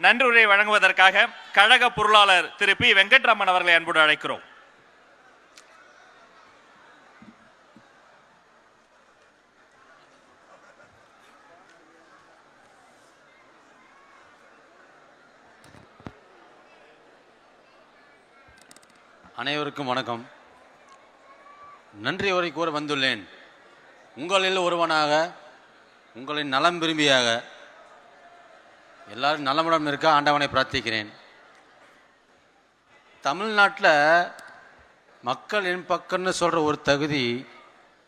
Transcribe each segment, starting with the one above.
நன்றியுரை வழங்குவதற்காக கழக பொருளாளர் திரு பி. வெங்கட்ராமன் அவர்களை அன்போடு அழைக்கிறோம். அனைவருக்கும் வணக்கம். நன்றி உரை கூற வந்துள்ளேன். உங்களில் ஒருவனாக உங்களின் நலம் விரும்பியாக எல்லாரும் நலமுடன் இருக்க? ஆண்டவனை பிரார்த்திக்கிறேன். தமிழ்நாட்டில் மக்கள் என் பக்கம்னு சொல்கிற ஒரு தகுதி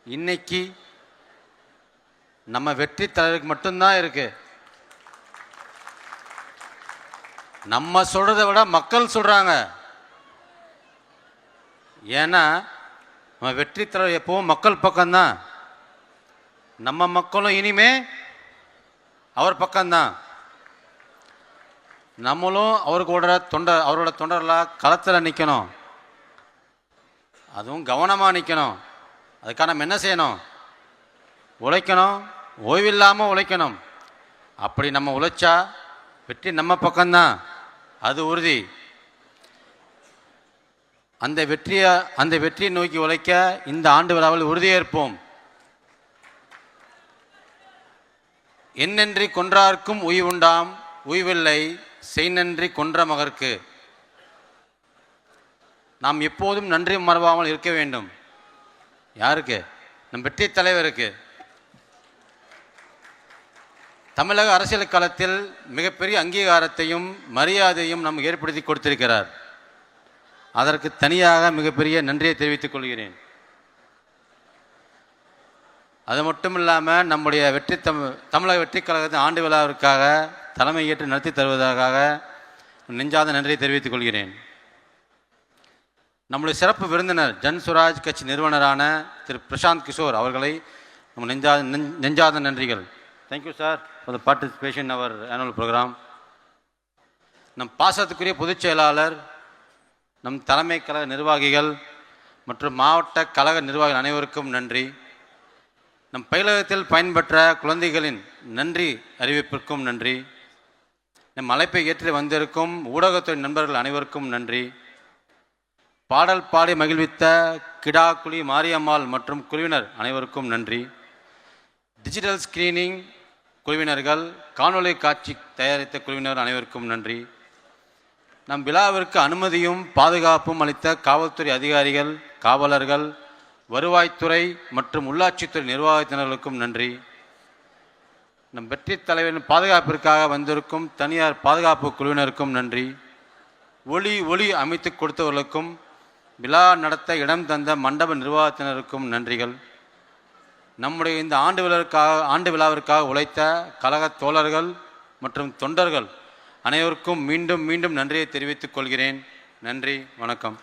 இன்னைக்கு நம்ம வெற்றி தலைவருக்கு மட்டும்தான் இருக்கு. நம்ம சொல்கிறத விட மக்கள் சொல்கிறாங்க ஏன்னா நம்ம வெற்றி தலைவர் எப்பவும் மக்கள் பக்கம்தான். நம்ம மக்களும் இனிமே அவர் பக்கம்தான். நம்மளும் அவருக்கூட தொண்டர் அவரோட தொண்டர்களாக களத்தில் நிற்கணும் அதுவும் கவனமாக நிற்கணும் அதுக்காக நம்ம என்ன செய்யணும்? உழைக்கணும். ஓய்வில்லாமல் உழைக்கணும். அப்படி நம்ம உழைச்சா வெற்றி நம்ம பக்கம்தான். அது உறுதி. அந்த வெற்றியை அந்த வெற்றியை நோக்கி உழைக்க இந்த ஆண்டு விழாவில் உறுதியேற்போம். என்னென்றி கொன்றார்க்கும் உய்வுண்டாம் உய்வில்லை. செய்நன்றி கொன்ற மகர்க்கு நாம் எப்போதும் நன்றி மறவாமல் இருக்க வேண்டும். யாருக்கு? நம் வெற்றி தலைவருக்கு. தமிழக அரசியல் களத்தில் மிகப்பெரிய அங்கீகாரத்தையும் மரியாதையும் நம் ஏற்படுத்தி கொடுத்திருக்கிறார். அதற்கு தனியாக மிகப்பெரிய நன்றியை தெரிவித்துக் கொள்கிறேன். அது மட்டும் இல்லாமல் நம்முடைய வெற்றி தமிழ் தமிழக வெற்றி கழகத்தின் ஆண்டு விழாவிற்காக தலைமை ஏற்று நடத்தி தருவதற்காக நெஞ்சாத நன்றியை தெரிவித்துக் கொள்கிறேன். நம்முடைய சிறப்பு விருந்தினர் ஜன் சுராஜ் கட்சி நிறுவனரான திரு பிரசாந்த் கிஷோர் அவர்களை நம்ம நெஞ்சாத நெஞ்சாத நன்றிகள். Thank you sir for the participation our annual program நம் பாசத்துக்குரிய பொதுச் செயலாளர் நம் தலைமை கழக நிர்வாகிகள் மற்றும் மாவட்ட கழக நிர்வாகிகள் அனைவருக்கும் நன்றி. நம் பயிலகத்தில் பயன்பெற்ற குழந்தைகளின் நன்றி அறிவிப்பிற்கும் நன்றி. நம் அழைப்பை ஏற்றி வந்திருக்கும் ஊடகத்துறை நண்பர்கள் அனைவருக்கும் நன்றி. பாடல் பாடி மகிழ்வித்த கிடாக்குழி மாரியம்மாள் மற்றும் குழுவினர் அனைவருக்கும் நன்றி. டிஜிட்டல் ஸ்கிரீனிங் குழுவினர்கள் காணொளி காட்சி தயாரித்த குழுவினர் அனைவருக்கும் நன்றி. நம் விழாவிற்கு அனுமதியும் பாதுகாப்பும் அளித்த காவல்துறை அதிகாரிகள் காவலர்கள் வருவாய்த்துறை மற்றும் உள்ளாட்சித்துறை நிர்வாகத்தினர்களுக்கும் நன்றி. நம் வெற்றி தலைவரின் பாதுகாப்பிற்காக வந்திருக்கும் தனியார் பாதுகாப்பு குழுவினருக்கும் நன்றி. ஒளி ஒளி அமைத்து கொடுத்தவர்களுக்கும் விழா நடத்த இடம் தந்த மண்டப நிர்வாகத்தினருக்கும் நன்றிகள். நம்முடைய இந்த ஆண்டு விழாவிற்காக ஆண்டு விழாவிற்காக உழைத்த கழக தோழர்கள் மற்றும் தொண்டர்கள் அனைவருக்கும் மீண்டும் மீண்டும் நன்றியை தெரிவித்துக் கொள்கிறேன். நன்றி வணக்கம்.